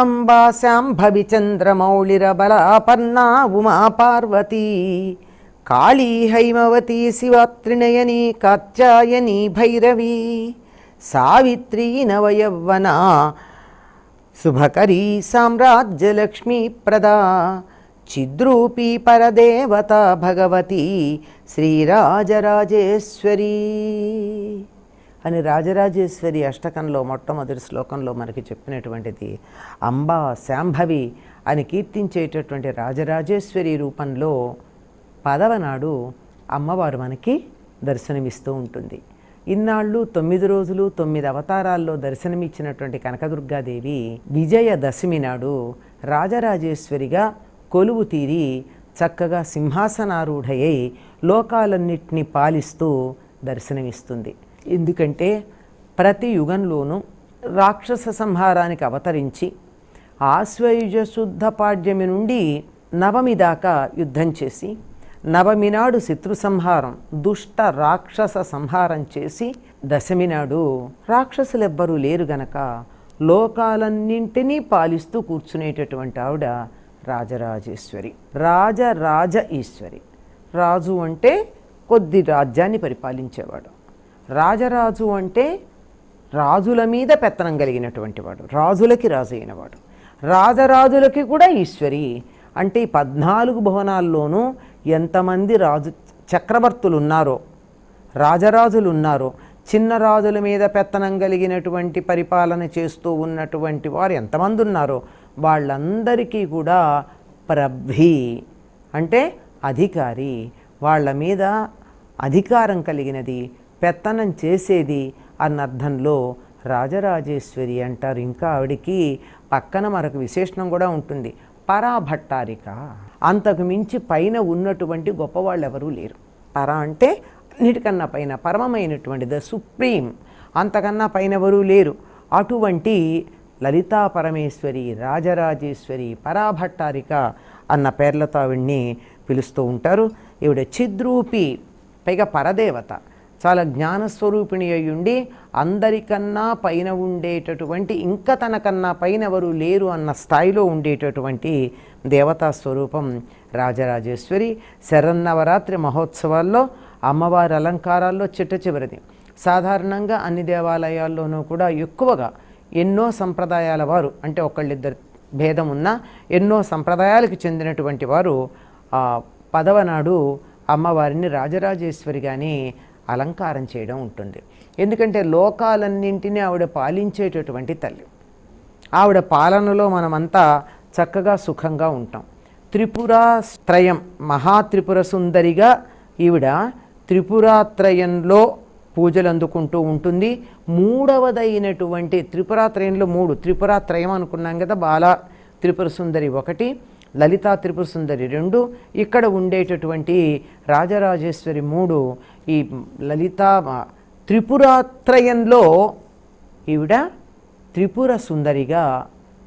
అంబాశాంభవి చంద్రమౌళిరబలాపర్ణా ఉమా పార్వతీ. కాళీ హైమవతి శివత్రినయని కాత్యాయని భైరవీ. సావిత్రీ నవయవ్వన శుభకరీ సామ్రాజ్యలక్ష్మీ ప్రదా. చిద్రూపీ పరదేవత భగవతి శ్రీరాజరాజేశ్వరీ. అని రాజరాజేశ్వరి అష్టకంలో మొట్టమొదటి శ్లోకంలో మనకి చెప్పినటువంటిది అంబా శాంభవి అని కీర్తించేటటువంటి రాజరాజేశ్వరి రూపంలో పదవనాడు అమ్మవారు మనకి దర్శనమిస్తూ ఉంటుంది. ఇన్నాళ్ళు తొమ్మిది రోజులు తొమ్మిది అవతారాల్లో దర్శనమిచ్చినటువంటి కనకదుర్గాదేవి విజయదశమి నాడు రాజరాజేశ్వరిగా కొలువు తీరి చక్కగా సింహాసనారూఢయై లోకాలన్నింటినీ పాలిస్తూ దర్శనమిస్తుంది. ఎందుకంటే ప్రతి యుగంలోనూ రాక్షస సంహారానికి అవతరించి ఆశ్వయుజ శుద్ధ పాడ్యమి నుండి నవమి దాకా యుద్ధం చేసి నవమి నాడు శత్రు సంహారం దుష్ట రాక్షస సంహారం చేసి దశమి నాడు రాక్షసులెవ్వరూ లేరు గనక లోకాలన్నింటినీ పాలిస్తూ కూర్చునేటటువంటి ఆవిడ రాజరాజేశ్వరి రాజరాజ ఈశ్వరి. రాజు అంటే కొద్ది రాజ్యాన్ని పరిపాలించేవాడు. రాజరాజు అంటే రాజుల మీద పెత్తనం కలిగినటువంటి వాడు రాజులకి రాజు అయినవాడు రాజరాజులకి కూడా ఈశ్వరి. అంటే ఈ పద్నాలుగు భవనాల్లోనూ ఎంతమంది రాజు చక్రవర్తులు ఉన్నారో రాజరాజులు ఉన్నారో చిన్న రాజుల మీద పెత్తనం కలిగినటువంటి పరిపాలన చేస్తూ ఉన్నటువంటి వారు ఎంతమంది ఉన్నారో వాళ్ళందరికీ కూడా ప్రభి అంటే అధికారి. వాళ్ళ మీద అధికారం కలిగినది పెత్తనం చేసేది అన్న అర్థంలో రాజరాజేశ్వరి అంటారు. ఇంకా ఆవిడికి పక్కన మరొక విశేషణం కూడా ఉంటుంది. పరాభట్టారిక. అంతకు మించి పైన ఉన్నటువంటి గొప్పవాళ్ళు ఎవరూ లేరు. పర అంటే అన్నిటికన్నా పైన పరమమైనటువంటి ద సుప్రీం. అంతకన్నా పైన ఎవరూ లేరు. అటువంటి లలితా పరమేశ్వరి రాజరాజేశ్వరి పరాభట్టారిక అన్న పేర్లతో ఆవిడ్ని పిలుస్తూ ఉంటారు. ఈవిడ చిద్రూపి పైగా పరదేవత. చాలా జ్ఞానస్వరూపిణి అయ్యుండి అందరికన్నా పైన ఉండేటటువంటి ఇంకా తనకన్నా పైన ఎవరు లేరు అన్న స్థాయిలో ఉండేటటువంటి దేవతా స్వరూపం రాజరాజేశ్వరి శరన్నవరాత్రి మహోత్సవాల్లో అమ్మవారి అలంకారాల్లో చిట్ట చివరిది. సాధారణంగా అన్ని దేవాలయాల్లోనూ కూడా ఎక్కువగా ఎన్నో సంప్రదాయాల వారు అంటే ఒకళ్ళిద్దరు భేదం ఉన్న ఎన్నో సంప్రదాయాలకు చెందినటువంటి వారు పదవనాడు అమ్మవారిని రాజరాజేశ్వరి అమ్మవారిని రాజరాజేశ్వరిగానే అలంకారం చేయడం ఉంటుంది. ఎందుకంటే లోకాలన్నింటినీ ఆవిడ పాలించేటటువంటి తల్లి. ఆవిడ పాలనలో మనమంతా చక్కగా సుఖంగా ఉంటాం. త్రిపురాత్రయం మహాత్రిపుర సుందరిగా ఈవిడ త్రిపురాత్రయంలో పూజలు అందుకుంటూ ఉంటుంది. మూడవదైనటువంటి త్రిపురాత్రయంలో మూడు త్రిపురాత్రయం అనుకున్నాం కదా బాల త్రిపుర సుందరి ఒకటి లలితా త్రిపుర సుందరి రెండు ఇక్కడ ఉండేటటువంటి రాజరాజేశ్వరి మూడు ఈ లలిత త్రిపురాత్రయంలో ఈవిడ త్రిపుర సుందరిగా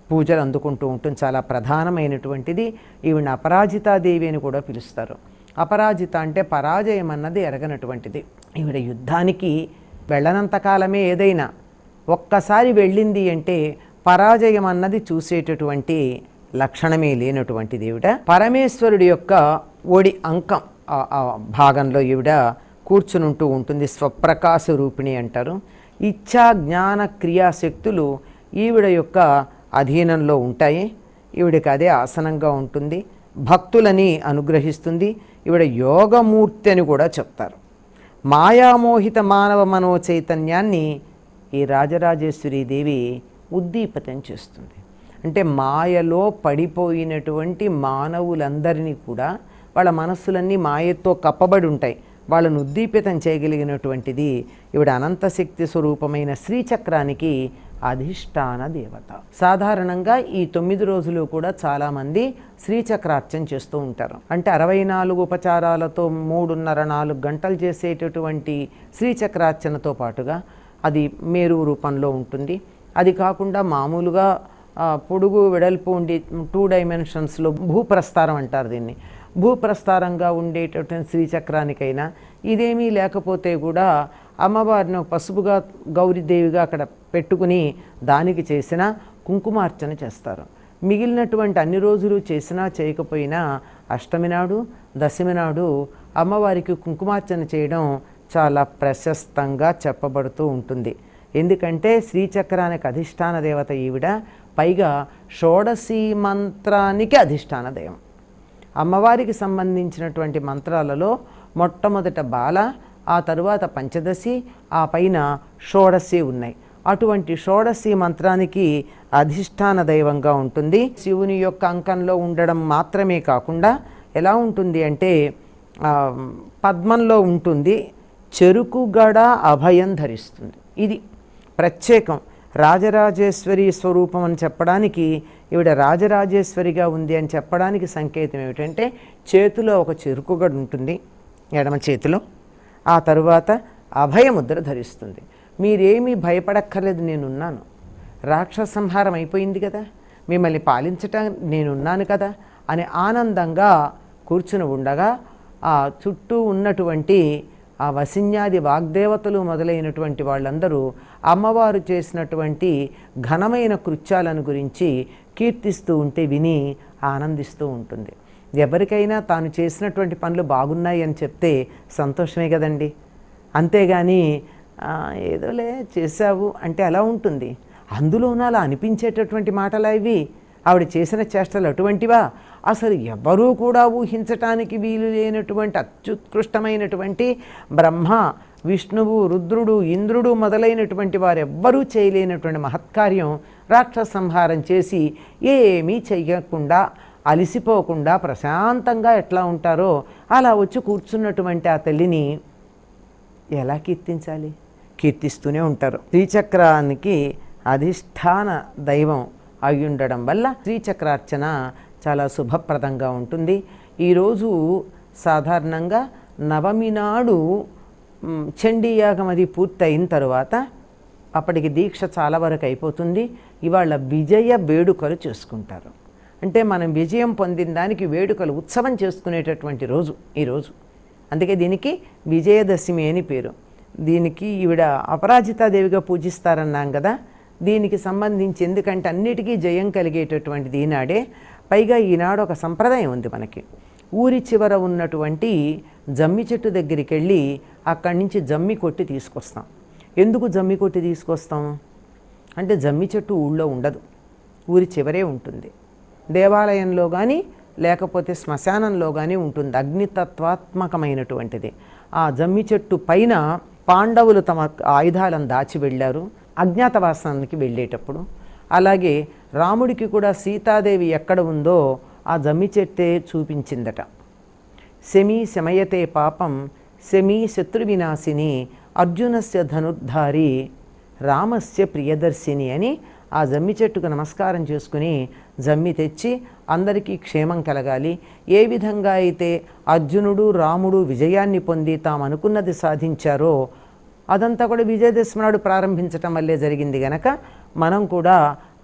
పూజలు అందుకుంటూ ఉంటుంది. చాలా ప్రధానమైనటువంటిది. ఈవిడ అపరాజితాదేవి అని కూడా పిలుస్తారు. అపరాజిత అంటే పరాజయం అన్నది ఎరగనటువంటిది. ఈవిడ యుద్ధానికి వెళ్ళనంత కాలమే ఏదైనా ఒక్కసారి వెళ్ళింది అంటే పరాజయం అన్నది చూసేటటువంటి లక్షణమే లేనటువంటిది ఈవిడ. పరమేశ్వరుడి యొక్క ఒడి అంకం భాగంలో ఈవిడ కూర్చునుంటూ ఉంటుంది. స్వప్రకాశ రూపిణి అంటారు. ఇచ్ఛా జ్ఞాన క్రియాశక్తులు ఈవిడ యొక్క అధీనంలో ఉంటాయి. ఈవిడికి అదే ఆసనంగా ఉంటుంది. భక్తులని అనుగ్రహిస్తుంది. ఈవిడ యోగమూర్తి అని కూడా చెప్తారు. మాయామోహిత మానవ మనో చైతన్యాన్ని ఈ రాజరాజేశ్వరీదేవి దేవి చేస్తుంది. అంటే మాయలో పడిపోయినటువంటి మానవులందరినీ కూడా వాళ్ళ మనస్సులన్నీ మాయతో కప్పబడి ఉంటాయి. వాళ్ళను ఉద్దీపితం చేయగలిగినటువంటిది ఈవిడ అనంతశక్తి స్వరూపమైన శ్రీచక్రానికి అధిష్టాన దేవత. సాధారణంగా ఈ తొమ్మిది రోజులు కూడా చాలామంది శ్రీచక్రార్చన చేస్తూ ఉంటారు. అంటే అరవై నాలుగు ఉపచారాలతో మూడున్నర నాలుగు గంటలు చేసేటటువంటి శ్రీచక్రార్చనతో పాటుగా అది మేరు రూపంలో ఉంటుంది. అది కాకుండా మామూలుగా పొడుగు వెడల్పు ఉండి టూ డైమెన్షన్స్లో భూప్రస్థారం అంటారు దీన్ని. భూప్రస్థారంగా ఉండేటటువంటి శ్రీచక్రానికైనా ఇదేమీ లేకపోతే కూడా అమ్మవారిని పసుపుగా గౌరీదేవిగా అక్కడ పెట్టుకుని దానికి చేసిన కుంకుమార్చన చేస్తారు. మిగిలినటువంటి అన్ని రోజులు చేసినా చేయకపోయినా అష్టమి నాడు దశమి నాడు అమ్మవారికి కుంకుమార్చన చేయడం చాలా ప్రశస్తంగా చెప్పబడుతూ ఉంటుంది. ఎందుకంటే శ్రీచక్రానికి అధిష్టాన దేవత ఈవిడ పైగా షోడశీ మంత్రానికి అధిష్టాన దైవం. అమ్మవారికి సంబంధించినటువంటి మంత్రాలలో మొట్టమొదట బాల ఆ తరువాత పంచదశి ఆ పైన షోడశి ఉన్నాయి. అటువంటి షోడశి మంత్రానికి అధిష్టాన దైవంగా ఉంటుంది. శివుని యొక్క అంకంలో ఉండడం మాత్రమే కాకుండా ఎలా ఉంటుంది అంటే పద్మంలో ఉంటుంది చెరుకు గడ అభయం ధరిస్తుంది. ఇది ప్రత్యేకం. రాజరాజేశ్వరి స్వరూపం అని చెప్పడానికి ఈవిడ రాజరాజేశ్వరిగా ఉంది అని చెప్పడానికి సంకేతం ఏమిటంటే చేతిలో ఒక చెరుకుగడ ఉంటుంది ఎడమ చేతిలో. ఆ తరువాత అభయముద్ర ధరిస్తుంది. మీరేమీ భయపడక్కర్లేదు నేనున్నాను. రాక్షస సంహారం అయిపోయింది కదా మిమ్మల్ని పాలించటం నేనున్నాను కదా అని ఆనందంగా కూర్చుని ఉండగా ఆ చుట్టూ ఉన్నటువంటి ఆ వసిన్యాది వాగ్దేవతలు మొదలైనటువంటి వాళ్ళందరూ అమ్మవారు చేసినటువంటి ఘనమైన కృత్యాలను గురించి కీర్తిస్తూ ఉంటే విని ఆనందిస్తూ ఉంటుంది. ఎవరికైనా తాను చేసినటువంటి పనులు బాగున్నాయి అని చెప్తే సంతోషమే కదండి. అంతేగాని ఏదోలే చేశావు. అంటే ఎలా ఉంటుంది. అందులోనూ అలా అనిపించేటటువంటి మాటలా ఇవి ఆవిడ చేసిన చేష్టలు అటువంటివా? అసలు ఎవరూ కూడా ఊహించటానికి వీలు లేనటువంటి అత్యుత్కృష్టమైనటువంటి బ్రహ్మ విష్ణువు రుద్రుడు ఇంద్రుడు మొదలైనటువంటి వారెవ్వరూ చేయలేనటువంటి మహత్కార్యం రాక్షస సంహారం చేసి ఏమీ చేయకుండా అలిసిపోకుండా ప్రశాంతంగా ఎట్లా ఉంటారో అలా వచ్చి కూర్చున్నటువంటి ఆ తల్లిని ఎలా కీర్తించాలి? కీర్తిస్తూనే ఉంటారు. త్రిచక్రానికి అధిష్టాన దైవం అయి ఉండడం వల్ల శ్రీచక్రార్చన చాలా శుభప్రదంగా ఉంటుంది. ఈరోజు సాధారణంగా నవమి నాడు చండీయాగం అది పూర్తయిన తర్వాత అప్పటికి దీక్ష చాలా వరకు అయిపోతుంది. ఇవాళ విజయ వేడుకలు చేసుకుంటారు. అంటే మనం విజయం పొందిన దానికి వేడుకలు ఉత్సవం చేసుకునేటటువంటి రోజు ఈరోజు. అందుకే దీనికి విజయదశమి అని పేరు. దీనికి ఈవిడ అపరాజితాదేవిగా పూజిస్తారన్నాం కదా. దీనికి సంబంధించి ఎందుకంటే అన్నిటికీ జయం కలిగేటటువంటిది ఈనాడే. పైగా ఈనాడు ఒక సంప్రదాయం ఉంది మనకి. ఊరి చివర ఉన్నటువంటి జమ్మి చెట్టు దగ్గరికి వెళ్ళి అక్కడి నుంచి జమ్మి కొట్టి తీసుకొస్తాం. ఎందుకు జమ్మి కొట్టి తీసుకొస్తాం? అంటే జమ్మి చెట్టు ఊళ్ళో ఉండదు. ఊరి చివరే ఉంటుంది. దేవాలయంలో కానీ లేకపోతే శ్మశానంలో కానీ ఉంటుంది. అగ్నితత్వాత్మకమైనటువంటిది. ఆ జమ్మి చెట్టు పైన పాండవులు తమ ఆయుధాలను దాచి వెళ్ళారు. అజ్ఞాతవాసానికి వెళ్ళేటప్పుడు. అలాగే రాముడికి కూడా సీతాదేవి ఎక్కడ ఉందో ఆ జమ్మి చెట్టే చూపించిందట. శమీ శమయతే పాపం శమీ శత్రువినాశిని అర్జునస్య ధనుర్ధారి రామస్య ప్రియదర్శిని అని ఆ జమ్మి చెట్టుకు నమస్కారం చేసుకుని జమ్మి తెచ్చి అందరికీ క్షేమం కలగాలి. ఏ విధంగా అయితే అర్జునుడు రాముడు విజయాన్ని పొంది తాము అనుకున్నది సాధించారో అదంతా కూడా విజయదశమి నాడు ప్రారంభించటం వల్లే జరిగింది గనక మనం కూడా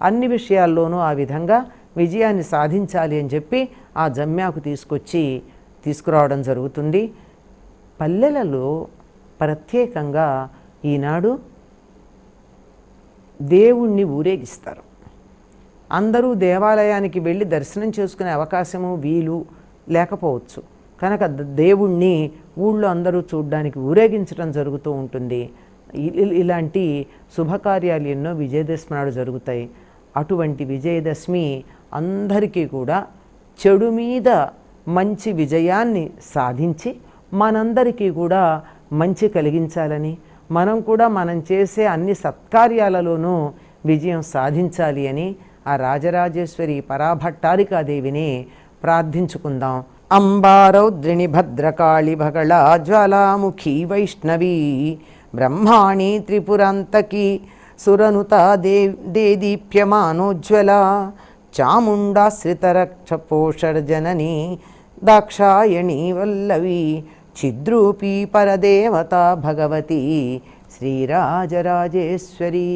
అన్ని విషయాల్లోనూ ఆ విధంగా విజయాన్ని సాధించాలి అని చెప్పి ఆ జమ్యాకు తీసుకొచ్చి తీసుకురావడం జరుగుతుంది. పల్లెలలో ప్రత్యేకంగా ఈనాడు దేవుణ్ణి ఊరేగిస్తారు. అందరూ దేవాలయానికి వెళ్ళి దర్శనం చేసుకునే అవకాశము వీలు లేకపోవచ్చు. కనుక దేవుణ్ణి ఊళ్ళో అందరూ చూడడానికి ఊరేగించడం జరుగుతూ ఉంటుంది. ఇలాంటి శుభకార్యాలు ఎన్నో విజయదశమి నాడు జరుగుతాయి. అటువంటి విజయదశమి అందరికీ కూడా చెడు మీద మంచి విజయాన్ని సాధించి మనందరికీ కూడా మంచి కలిగించాలని మనం కూడా మనం చేసే అన్ని సత్కార్యాలలోనూ విజయం సాధించాలి అని ఆ రాజరాజేశ్వరి పరాభట్టారికాదేవిని ప్రార్థించుకుందాం. అంబారౌద్రిణి భద్రకాళి భగళ జ్వాలాముఖి వైష్ణవి బ్రహ్మాణి త్రిపురాంతకి సురనుత దే దేదీప్యమానోజ్వల చాముండాశ్రితరక్షపోషర్జనని దాక్షాయణి వల్లవి చిద్రూపీ పరదేవత భగవతి శ్రీరాజరాజేశ్వరి.